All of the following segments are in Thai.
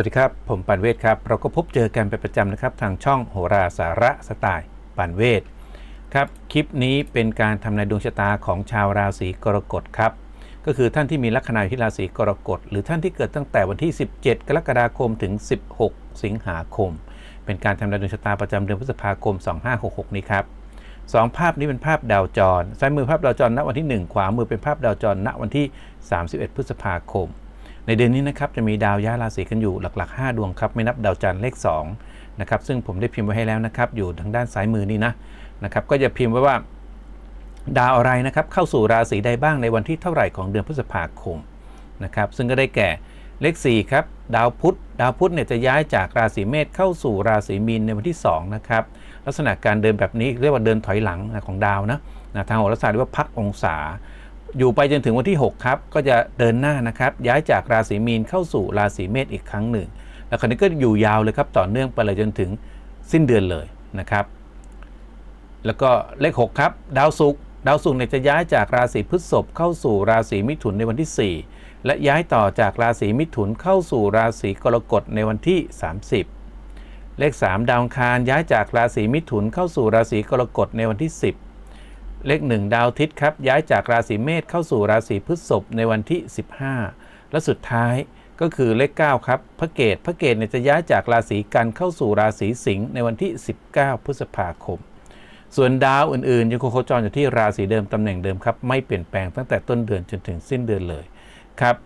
วัสดีครับ ผมปันเวศครับ เราก็พบเจอกันเป็นประจำนะครับ ทางช่องโหราสาระสไตล์ปันเวศครับ คลิปนี้เป็นการทำนายดวงชะตาของชาวราศีกรกฎครับ ก็คือท่านที่มีลัคนาอยู่ที่ราศีกรกฎหรือท่านที่เกิดตั้งแต่วันที่ 17 กรกฎาคมถึง 16 สิงหาคม เป็นการทำนายดวงชะตาประจำเดือนพฤษภาคม 2566 นี้ครับสองภาพนี้เป็นภาพดาวจรซ้ายมือภาพดาวจรณวันที่ 1 ขวามือเป็นภาพดาวจรณวันที่ 31 พฤษภาคม ในเดือนนี้นะครับจะมีดาวย้ายราศีกันอยู่หลัก ๆ 5 ดวงครับไม่นับดาวจันทร์เลข2นะครับซึ่งผมได้พิมพ์ไว้ให้แล้วนะครับอยู่ทางด้านซ้ายมือนี่นะนะครับก็จะพิมพ์ไว้ว่าดาวอะไรนะครับเข้าสู่ราศีใดบ้างในวันที่เท่าไหร่ของเดือนพฤษภาคมนะครับซึ่งก็ได้แก่เลข4ครับดาวพุธดาวพุธเนี่ยจะย้ายจากราศีเมษเข้าสู่ราศีมีนในวันที่2นะครับลักษณะการเดินแบบนี้เรียกว่าเดินถอยหลังของดาวนะนะทางโหราศาสตร์เรียกว่าพักองศา อยู่ไปจนถึงวันที่ 6 ครับ ก็จะเดินหน้านะครับ ย้ายจากราศีมีนเข้าสู่ราศีเมษอีกครั้งหนึ่ง แล้วคราวนี้ก็อยู่ยาวเลยครับ ต่อเนื่องไปเลยจนถึงสิ้นเดือนเลยนะครับ แล้วก็เลข 6 ครับ ดาวศุกร์ดาวศุกร์เนี่ยจะย้ายจากราศีพฤษภเข้าสู่ราศีมิถุนในวันที่ 4 และย้ายต่อจากราศีมิถุนเข้าสู่ราศีกรกฎในวันที่ 30 เลข 3 ดาวอังคารย้ายจากราศีมิถุนเข้าสู่ราศีกรกฎในวันที่ 10 เลข1ดาวทิตย์ครับ ย้ายจากราศีเมษเข้าสู่ราศีพฤษภในวันที่ 15 และสุดท้ายก็คือเลข 9 ครับ พระเกตพระเกตเนี่ยจะย้ายจากราศีกันเข้าสู่ราศีสิงห์ในวันที่ 19 พฤษภาคม ส่วนดาวอื่นๆยังคงโคจรอยู่ที่ราศีเดิมตำแหน่งเดิมครับ ไม่เปลี่ยนแปลงตั้งแต่ต้นเดือนจนถึงสิ้นเดือนเลยครับ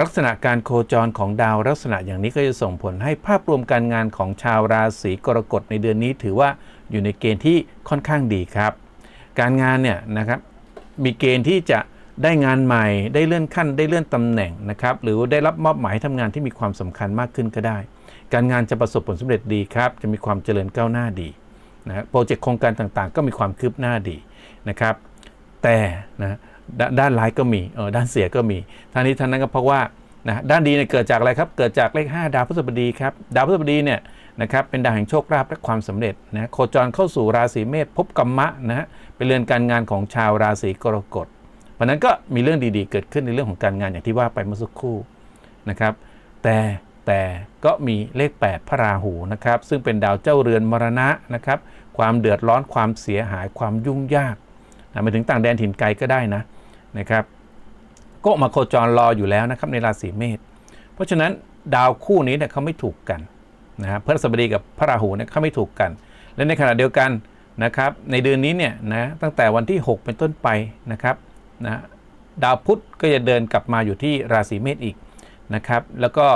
ลักษณะการโคจรของดาวลักษณะอย่างนี้ก็จะส่งผลให้ภาพรวมการงานของชาวราศีกรกฎในเดือนนี้ถือว่าอยู่ในเกณฑ์ที่ค่อนข้างดีครับ การงานเนี่ยนะครับมีเกณฑ์ที่จะได้งานใหม่ได้เลื่อนขั้นได้เลื่อนตำแหน่งนะครับหรือได้รับมอบหมายให้ทำงานที่มีความสำคัญมากขึ้นก็ได้ การงานจะประสบผลสำเร็จดีครับ จะมีความเจริญก้าวหน้าดีนะโปรเจกต์โครงการต่างๆ ก็มีความคืบหน้าดีนะครับ แต่นะดด้านร้ายก็มีเออด้านเสียก็มีทั้งนี้ทั้งนั้นก็เพราะว่านะด้านดีเนี่ยเกิดจากอะไรครับ เกิดจากเลข 5 ดาวพฤหัสบดีครับ ดาวพฤหัสบดีเนี่ย นะครับเป็นดาวแห่งโชคลาภและความสำเร็จนะโคจรเข้าสู่ราศีเมษพบกรรมะนะฮะเป็นเรือนการงานของชาวราศีกรกฎเพราะนั้นก็มีเรื่องดีๆ เกิดขึ้นในเรื่องของการงานอย่างที่ว่าไปเมื่อสักครู่นะครับ แต่แต่ก็มีเลข 8 พระราหูนะครับ ซึ่งเป็นดาวเจ้าเรือนมรณะนะครับ ความเดือดร้อนความเสียหายความยุ่งยากนะไปถึงต่างแดนถิ่นไกลก็ได้นะนะครับ ก็มาโคจรรออยู่แล้วนะครับในราศีเมษเพราะฉะนั้นดาวคู่นี้เนี่ยเขาไม่ถูกกัน นะฮะพระราสบดีกับพระราหูเนี่ยเขาไม่ถูกกัน และในขณะเดียวกันนะครับในเดือนนี้เนี่ยนะตั้งแต่วันที่ 6 เป็นต้นไปนะครับนะดาวพุธก็จะเดินกลับมาอยู่ที่ราศีเมษอีกนะครับแล้วก็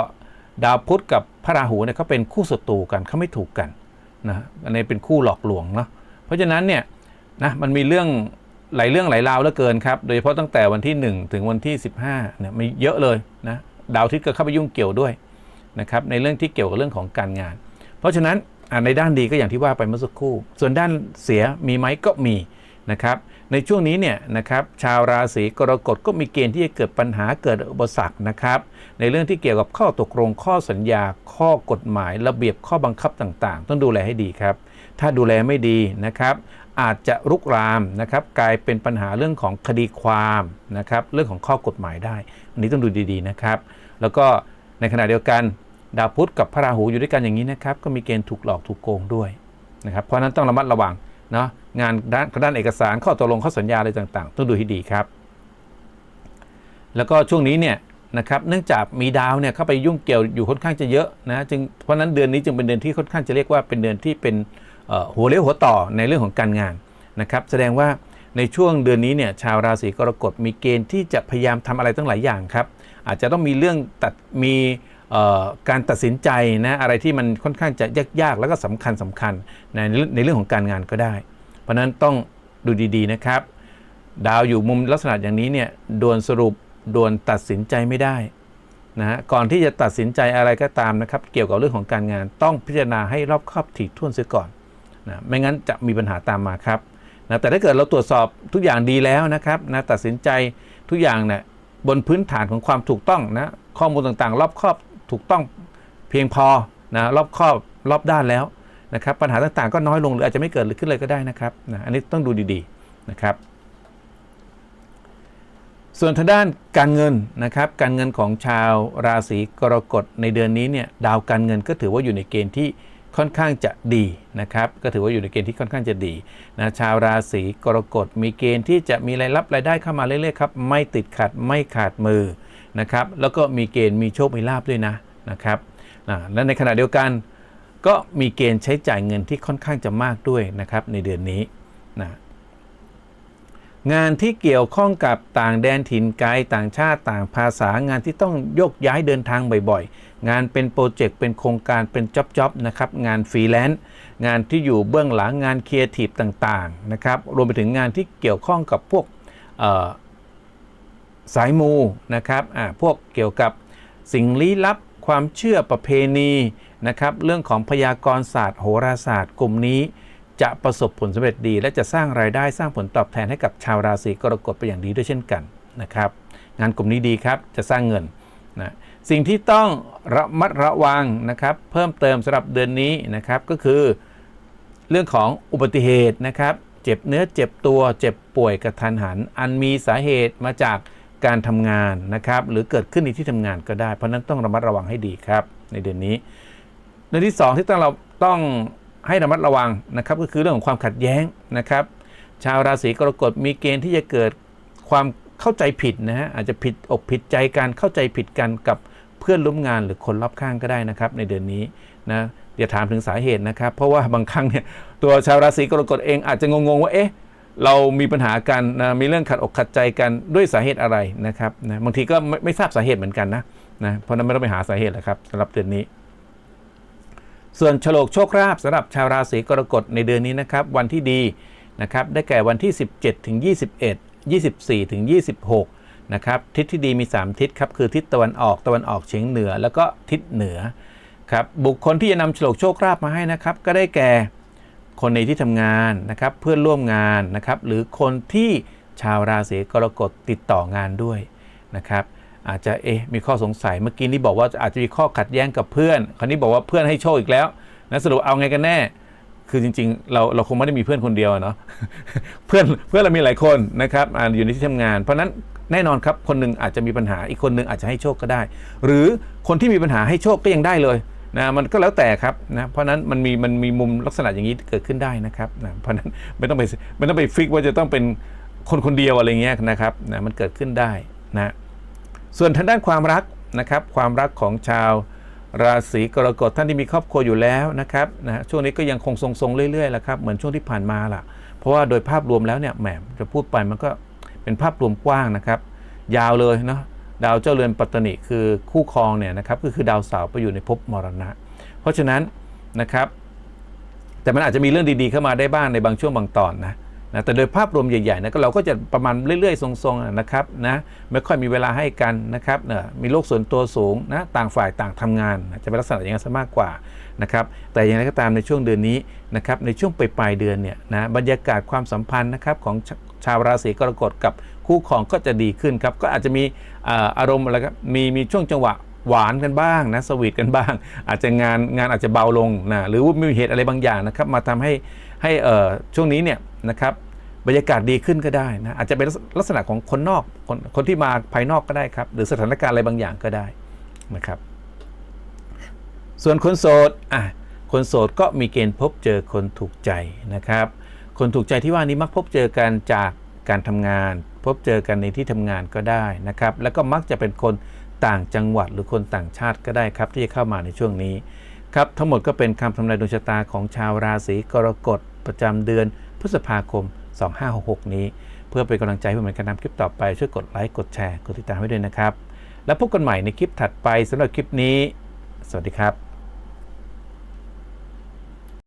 ดาวพุธกับพระราหูเนี่ยเขาเป็นคู่ศัตรูกันเขาไม่ถูกกันนะอันนี้เป็นคู่หลอกลวงเนาะเพราะฉะนั้นเนี่ยนะมันมีเรื่องหลายเรื่องหลายราวเหลือเกินครับโดยเฉพาะตั้งแต่วันที่ 1 ถึงวันที่ 15เนี่ยมีเยอะเลยนะดาวอาทิตย์ก็เข้าไปยุ่งเกี่ยวด้วย นะครับในเรื่องที่เกี่ยวกับเรื่องของการงาน เพราะฉะนั้นในด้านดีก็อย่างที่ว่าไปเมื่อสักครู่ ส่วนด้านเสียมีไหมก็มีนะครับในช่วงนี้เนี่ยนะครับชาวราศีกรกฎก็มีเกณฑ์ที่จะเกิดปัญหาเกิดอุปสรรคนะครับในเรื่องที่เกี่ยวกับข้อตกลงข้อสัญญา ข้อกฎหมาย ระเบียบข้อบังคับต่างๆ ต้องดูแลให้ดีครับ ถ้าดูแลไม่ดีนะครับอาจจะรุกรามนะครับกลายเป็นปัญหาเรื่องของคดีความนะครับเรื่องของข้อกฎหมายได้ อันนี้ต้องดูดีๆนะครับ แล้วก็ในขณะเดียวกัน ดาวพุธกับพระราหูอยู่ด้วยกันอย่างนี้นะครับ ก็มีเกณฑ์ถูกหลอกถูกโกงด้วยนะครับเพราะนั้นต้องระมัดระวังเนาะงานด้านด้านเอกสารข้อตกลงข้อสัญญาอะไรต่างๆ ต้องดูให้ดีครับ แล้วก็ช่วงนี้เนี่ยนะครับเนื่องจากมีดาวเนี่ยเข้าไปยุ่งเกี่ยวอยู่ค่อนข้างจะเยอะนะจึงเพราะนั้นเดือนนี้จึงเป็นเดือนที่ค่อนข้างจะเรียกว่าเป็นเดือนที่เป็นหัวเลี้ยวหัวต่อในเรื่องของการงานนะครับ แสดงว่าในช่วงเดือนนี้เนี่ยชาวราศีกรกฎมีเกณฑ์ที่จะพยายามทำอะไรตั้งหลายอย่างครับ อาจจะต้องมีเรื่องตัดมี การตัดสินใจนะอะไรที่มันค่อนข้างจะยากๆ แล้วก็สำคัญสำคัญในในเรื่องของการงานก็ได้ เพราะฉะนั้นต้องดูดีๆนะครับ ดาวอยู่มุมลักษณะอย่างนี้เนี่ยด่วนสรุปด่วนตัดสินใจไม่ได้นะฮะก่อนที่จะตัดสินใจอะไรก็ตามนะครับ เกี่ยวกับเรื่องของการงานต้องพิจารณาให้รอบคอบถี่ถ้วนเสียก่อนนะไม่งั้นจะมีปัญหาตามมาครับนะแต่ถ้าเกิดเราตรวจสอบทุกอย่างดีแล้วนะครับนะตัดสินใจทุกอย่างเนี่ยบนพื้นฐานของความถูกต้องนะข้อมูลต่างๆ รอบคอบ ถูกต้องเพียงพอนะรอบครอบรอบด้านแล้วนะครับปัญหาต่างๆ ก็น้อยลงหรืออาจจะไม่เกิดขึ้นเลยก็ได้นะครับนะอันนี้ต้องดูดีๆนะครับส่วนทางด้านการเงินนะครับการเงินของชาวราศีกรกฎในเดือนนี้เนี่ยดาวการเงินก็ถือว่าอยู่ในเกณฑ์ที่ค่อนข้างจะดีนะครับก็ถือว่าอยู่ในเกณฑ์ที่ค่อนข้างจะดีนะชาวราศีกรกฎมีเกณฑ์ที่จะมีรายรับรายได้เข้ามาเรื่อยๆครับไม่ติดขัดไม่ขาดมือ นะครับแล้วก็มีเกณฑ์มีโชคมีลาบด้วยนะนะครับและในขณะเดียวกันก็มีเกณฑ์ใช้จ่ายเงินที่ค่อนข้างจะมากด้วยนะครับในเดือนนี้นะงานที่เกี่ยวข้องกับต่างแดนถิ่นไกลต่างชาติต่างภาษางานที่ต้องโยกย้ายเดินทางบ่อยๆ งานเป็นโปรเจกต์เป็นโครงการเป็นจ็อบๆนะครับงานฟรีแลนซ์งานที่อยู่เบื้องหลังงานครีเอทีฟต่างๆนะครับรวมไปถึงงานที่เกี่ยวข้องกับพวกอ สายมูนะครับอ่าพวกเกี่ยวกับสิ่งลี้ลับความเชื่อประเพณีนะครับเรื่องของพยากรณศาสตร์โหราศาสตร์กลุ่มนี้ จะประสบผลสำเร็จดี และจะสร้างรายได้สร้างผลตอบแทนให้กับชาวราศีกรกฎไปอย่างดีด้วยเช่นกันนะครับ งานกลุ่มนี้ดีครับจะสร้างเงินนะสิ่งที่ต้องระมัดระวังนะครับเพิ่มเติมสำหรับเดือนนี้นะครับก็คือ เรื่องของอุบัติเหตุนะครับ เจ็บเนื้อเจ็บตัวเจ็บป่วยกระทันหัน อันมีสาเหตุมาจาก การทำงานนะครับ หรือเกิดขึ้นในที่ทำงานก็ได้ เพราะนั้นต้องระมัดระวังให้ดีครับ ในเดือนนี้เรื่องที่สองที่ต้องเราต้องให้ระมัดระวังนะครับ ก็คือเรื่องของความขัดแย้งนะครับ ชาวราศีกรกฎมีเกณฑ์ที่จะเกิดความเข้าใจผิดนะฮะอาจจะผิดอกผิดใจกันเข้าใจผิดกันกับเพื่อนร่วมงานหรือคนรอบข้างก็ได้นะครับ ในเดือนนี้นะอย่าถามถึงสาเหตุนะครับ เพราะว่าบางครั้งเนี่ยตัวชาวราศีกรกฎเองอาจจะงงๆว่าเอ๊ะ เรามีปัญหากันนะมีเรื่องขัดอกขัดใจกันด้วยสาเหตุอะไรนะครับนะบางทีก็ไม่ไม่ทราบสาเหตุเหมือนกันนะนะเพราะนั้นไม่ต้องไปหาสาเหตุแล้วครับสำหรับเดือนนี้ ส่วนฉลกโชคลาภสำหรับชาวราศีกรกฎในเดือนนี้นะครับ วันที่ดีนะครับได้แก่วันที่ 17ถึง21 24ถึง26นะครับทิศที่ดีมี 3 ทิศครับคือทิศตะวันออกตะวันออกเฉียงเหนือ แล้วก็ทิศเหนือครับบุคคลที่จะนำฉลกโชคลาภมาให้นะครับ ก็ได้แก่ คนในที่ทำงานนะครับเพื่อนร่วมงานนะครับหรือคนที่ชาวราศีกรกฎติดต่องานด้วยนะครับอาจจะเอ๊ะมีข้อสงสัยเมื่อกี้นี้บอกว่าอาจจะมีข้อขัดแย้งกับเพื่อน คราวนี้บอกว่าเพื่อนให้โชคอีกแล้วนะสรุปเอาไงกันแน่ คือจริงๆ เราเราคงไม่ได้มีเพื่อนคนเดียวเนาะเพื่อนเพื่อนเรามีหลายคนนะครับออยู่ในที่ทำงาน เพราะฉะนั้นแน่นอนครับคนหนึ่งอาจจะมีปัญหาอีกคนหนึ่งอาจจะให้โชคก็ได้ หรือคนที่มีปัญหาให้โชคก็ยังได้เลย นะมันก็แล้วแต่ครับนะเพราะนั้นมันมีมันมีมุมลักษณะอย่างนี้เกิดขึ้นได้นะครับนะเพราะฉะนั้นไม่ต้องไปไม่ต้องไปฟิกว่าจะต้องเป็นคนคนเดียวอะไรเงี้ยนะครับนะมันเกิดขึ้นได้นะส่วนทางด้านความรักนะครับ ความรักของชาวราศีกรกฎท่านที่มีครอบครัวอยู่แล้วนะครับนะช่วงนี้ก็ยังคงทรงๆเรื่อยๆแหละครับเหมือนช่วงที่ผ่านมาล่ะ เพราะว่าโดยภาพรวมแล้วเนี่ยแหมจะพูดไปมันก็เป็นภาพรวมกว้างนะครับ ยาวเลยเนาะ ดาวเจ้าเรือนปัตตนิคือคู่ครองเนี่ยนะครับก็คือดาวเสาร์ไปอยู่ในภพมรณะ เพราะฉะนั้นนะครับ แต่มันอาจจะมีเรื่องดีๆเข้ามาได้บ้างในบางช่วงบางตอนนะนะแต่โดยภาพรวมใหญ่ๆนะก็เราก็จะประมาณเรื่อยๆ ทรงๆนะครับนะไม่ค่อยมีเวลาให้กันนะครับเนะมีโลกส่วนตัวสูงนะต่างฝ่ายต่างทำงานนะจะเป็นลักษณะอย่างนั้นซะมากกว่านะครับแต่อย่างไรก็ตามในช่วงเดือนนี้นะครับในช่วงปลายเดือนเนี่ยนะบรรยากาศความสัมพันธ์นะครับของชชาวราศีกรกฎกับ คู่ครองก็จะดีขึ้นครับ ก็อาจจะมีอารมณ์อะไรครับมีมีช่วงจังหวะหวานกันบ้างนะสวีทกันบ้าง อาจจะงานงานอาจจะเบาลงนะหรือว่ามีเหตุอะไรบางอย่างนะครับ มาทำให้ให้เอ่อช่วงนี้เนี่ยนะครับบรรยากาศดีขึ้นก็ได้นะอาจจะเป็นลักษณะของคนนอกคนคนที่มาภายนอกก็ได้ครับ หรือสถานการณ์อะไรบางอย่างก็ได้นะครับ ส่วนคนโสดอะคนโสดก็มีเกณฑ์พบเจอคนถูกใจนะครับ คนถูกใจที่ว่านี้มักพบเจอกันจากการทำงาน พบเจอกันในที่ทำงานก็ได้นะครับ แล้วก็มักจะเป็นคนต่างจังหวัดหรือคนต่างชาติก็ได้ครับ ที่จะเข้ามาในช่วงนี้ครับทั้งหมดก็เป็นคำทำนายดวงชะตาของชาวราศีกรกฎประจำเดือนพฤษภาคม 2566 นี้ เพื่อเป็นกำลังใจให้ผมในการทำคลิปต่อไป ช่วยกดไลค์กดแชร์กดติดตามไว้ด้วยนะครับ แล้วพบกันใหม่ในคลิปถัดไปสำหรับคลิปนี้ สวัสดีครับ